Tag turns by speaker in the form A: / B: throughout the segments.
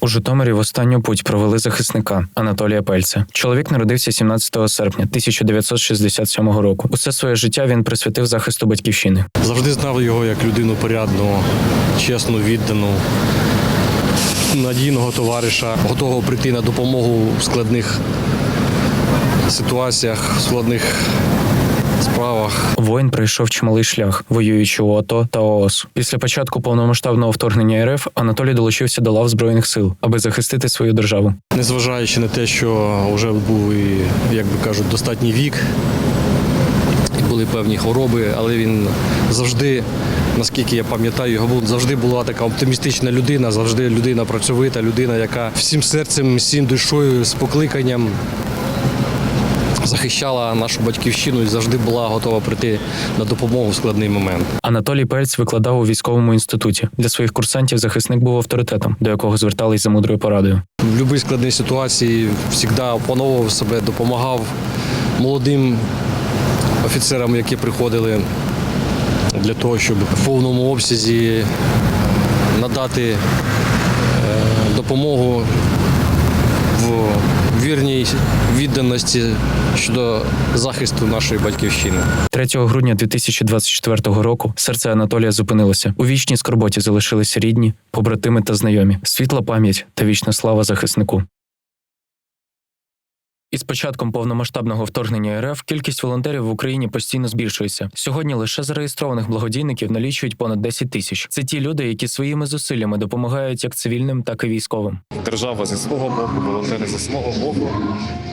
A: У Житомирі в останню путь провели захисника Анатолія Пельця. Чоловік народився 17 серпня 1967 року. Усе своє життя він присвятив захисту батьківщини.
B: Завжди знав його як людину порядну, чесну, віддану, надійного товариша, готового прийти на допомогу в складних ситуаціях, в складних справах.
A: Воїн пройшов чималий шлях, воюючи у АТО та ООС. Після початку повномасштабного вторгнення РФ Анатолій долучився до лав збройних сил, аби захистити свою державу.
B: Незважаючи на те, що вже був і, як би кажуть, достатній вік, були певні хвороби, але він завжди, наскільки я пам'ятаю, його був завжди була така оптимістична людина, завжди людина працьовита, людина, яка всім серцем, всім душою, з покликанням захищала нашу батьківщину і завжди була готова прийти на допомогу в складний момент.
A: Анатолій Пельц викладав у військовому інституті. Для своїх курсантів захисник був авторитетом, до якого звертались за мудрою порадою.
B: В будь-якій складній ситуації завжди опановував себе, допомагав молодим офіцерам, які приходили для того, щоб в повному обсязі надати е, допомогу в вірній відданості щодо захисту нашої батьківщини.
A: 3 грудня 2024 року серце Анатолія зупинилося. У вічній скорботі залишилися рідні, побратими та знайомі. Світла пам'ять та вічна слава захиснику. Із початком повномасштабного вторгнення РФ кількість волонтерів в Україні постійно збільшується. Сьогодні лише зареєстрованих благодійників налічують понад 10 тисяч. Це ті люди, які своїми зусиллями допомагають як цивільним, так і військовим.
C: держава зі свого боку, волонтери зі свого боку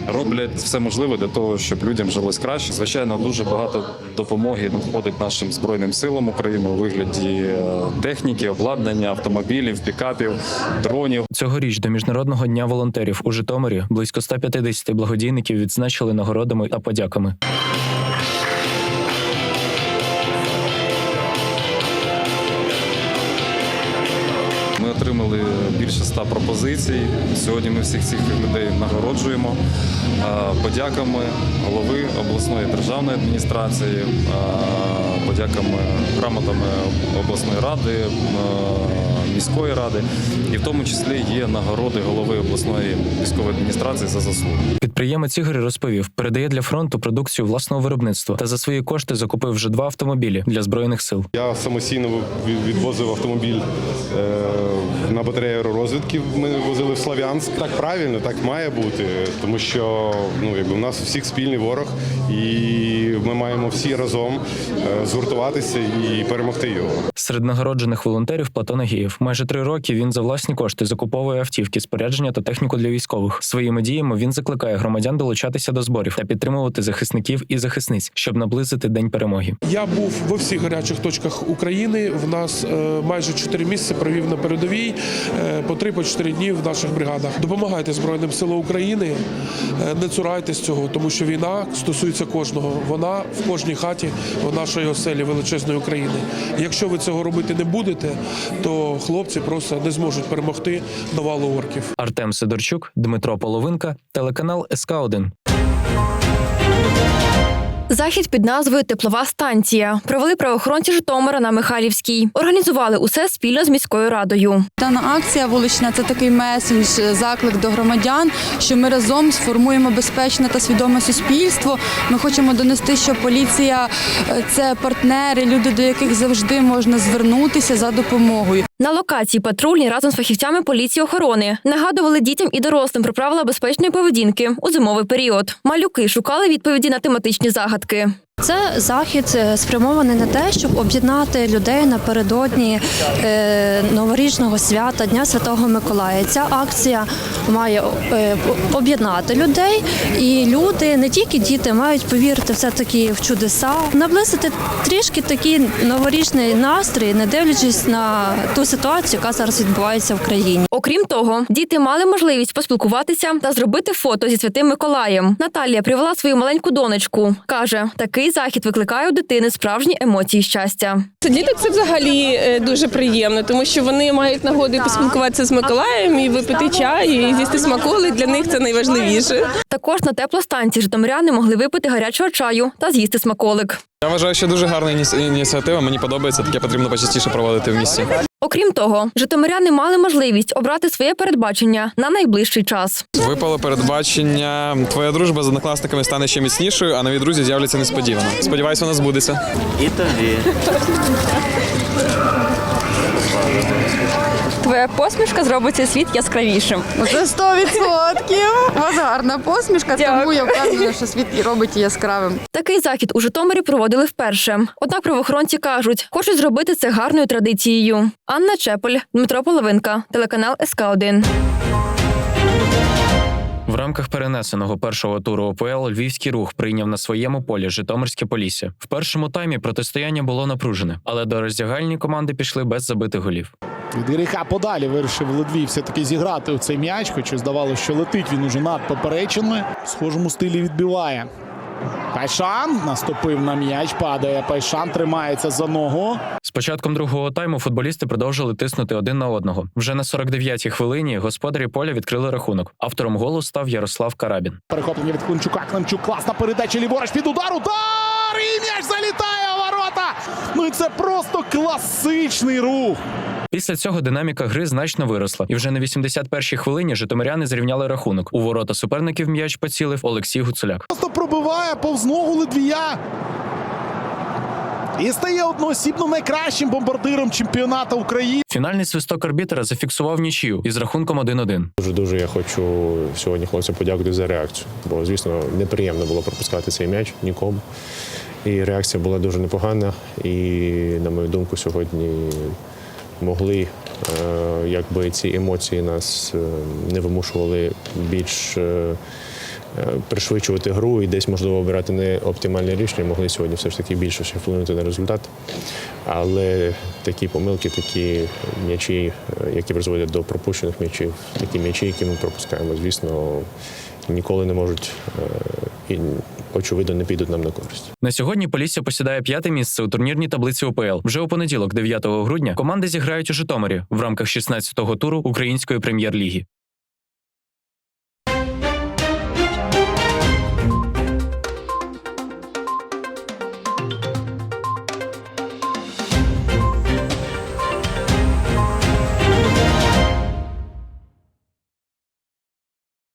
C: роблять все можливе для того, щоб людям жилось краще. Звичайно, дуже багато допомоги надходить нашим збройним силам України у вигляді е, техніки, обладнання, автомобілів, пікапів, дронів.
A: Цьогоріч до міжнародного дня волонтерів у Житомирі близько 150 благодійників відзначили нагородами та подяками.
C: Ми отримали більше ста пропозицій. Сьогодні ми всіх цих людей нагороджуємо подяками голови обласної державної адміністрації, подяками грамотами обласної ради, міської ради, і в тому числі є нагороди голови обласної військової адміністрації за заслуги.
A: Підприємець Ігор розповів, передає для фронту продукцію власного виробництва та за свої кошти закупив вже два автомобілі для збройних сил.
D: Я самостійно відвозив автомобіль е, на батарею аеророзвідки. Ми возили в Слав'янськ. Так правильно, так має бути, тому що ну якби у нас у всіх спільний ворог, і ми маємо всі разом е, згуртуватися і перемогти його.
A: Серед нагороджених волонтерів Платон Агієв. Майже три роки він за власні кошти закуповує автівки, спорядження та техніку для військових. Своїми діями він закликає громадян долучатися до зборів та підтримувати захисників і захисниць, щоб наблизити день перемоги.
E: Я був во всіх гарячих точках України. В нас е, майже 4 місяці провів на передовій е, по 3 по 4 дні в наших бригадах. Допомагайте Збройним силам України, е, не цурайтесь цього, тому що війна стосується кожного. Вона в кожній хаті в нашої оселі величезної України. Якщо ви цього робити не будете, то хлопці просто не зможуть перемогти навалу орків.
A: Артем Сидорчук, Дмитро Половинка, телеканал СК 1
F: Захід під назвою Теплова станція провели правоохоронці Житомира на Михайлівській. Організували усе спільно з міською радою.
G: Дана акція вулична це такий меседж, заклик до громадян, що ми разом сформуємо безпечне та свідоме суспільство. Ми хочемо донести, що поліція це партнери, люди, до яких завжди можна звернутися за допомогою.
F: На локації патрульні разом з фахівцями поліції охорони нагадували дітям і дорослим про правила безпечної поведінки у зимовий період. Малюки шукали відповіді на тематичні загадки.
H: Це захід е, спрямований на те, щоб об'єднати людей напередодні е, новорічного свята Дня Святого Миколая. Ця акція має е, об'єднати людей, і люди, не тільки діти, мають повірити все таки в чудеса, наблизити трішки такий новорічний настрій, не дивлячись на ту ситуацію, яка зараз відбувається в країні.
F: Окрім того, діти мали можливість поспілкуватися та зробити фото зі святим Миколаєм. Наталія привела свою маленьку донечку. каже, такий захід викликає у дитини справжні емоції щастя.
I: Діток це взагалі е, дуже приємно, тому що вони мають нагоду поспілкуватися з Миколаєм і випити чай, і з'їсти смаколи. Для них це найважливіше.
F: Також на теплостанції житомиряни могли випити гарячого чаю та з'їсти смаколик.
J: Я вважаю, що дуже гарна ініс- ініціатива. Мені подобається, таке потрібно почастіше проводити в місті.
F: Окрім того, житомиряни мали можливість обрати своє передбачення на найближчий час.
J: Випало передбачення. Твоя дружба з однокласниками стане ще міцнішою, а нові друзі з'являться несподівано. Сподіваюсь, вона збудеться.
K: І тобі.
F: Твоя посмішка зробить цей світ яскравішим.
G: Це 100%. У вас гарна посмішка, тому я впевнена, що світ робить яскравим.
F: Такий захід у Житомирі проводили вперше. Однак правоохоронці кажуть, хочуть зробити це гарною традицією. Анна Чеполь, Дмитро Половинка, телеканал СК 1
A: В рамках перенесеного першого туру ОПЛ Львівський рух прийняв на своєму полі Житомирське Полісся. В першому таймі протистояння було напружене, але до роздягальні команди пішли без забитих голів.
L: Від гріха подалі вирішив Ледвій все-таки зіграти у цей м'яч, хоча здавалося, що летить він уже над поперечинами. В схожому стилі відбиває. Пайшан наступив на м'яч, падає. Пайшан тримається за ногу.
A: З початком другого тайму футболісти продовжили тиснути один на одного. Вже на 49-й хвилині господарі поля відкрили рахунок. Автором голу став Ярослав Карабін.
L: Перехоплення від Климчука. Климчук класна передача ліворуч під удар. Удар! І м'яч залітає у ворота. Ну і це просто класичний рух.
A: Після цього динаміка гри значно виросла, і вже на 81-й хвилині житомиряни зрівняли рахунок. У ворота суперників м'яч поцілив Олексій Гуцуляк.
L: Просто пробиває повз ногу Ледвія. І стає одноосібно найкращим бомбардиром чемпіонату України.
A: Фінальний свисток арбітера зафіксував нічию із рахунком 1-1.
M: Дуже дуже я хочу сьогодні хлопцям подякувати за реакцію. Бо, звісно, неприємно було пропускати цей м'яч нікому. І реакція була дуже непогана. І, на мою думку, сьогодні могли, е, якби ці емоції нас е, не вимушували більш. е, Пришвидшувати гру і десь можливо обирати не оптимальне рішення, могли сьогодні все ж таки більше ще вплинути на результат. Але такі помилки, такі м'ячі, які призводять до пропущених м'ячів, такі м'ячі, які ми пропускаємо, звісно, ніколи не можуть очевидно не підуть нам на користь.
A: На сьогодні Полісся посідає п'яте місце у турнірній таблиці УПЛ. Вже у понеділок, 9 грудня, команди зіграють у Житомирі в рамках 16-го туру Української прем'єр-ліги.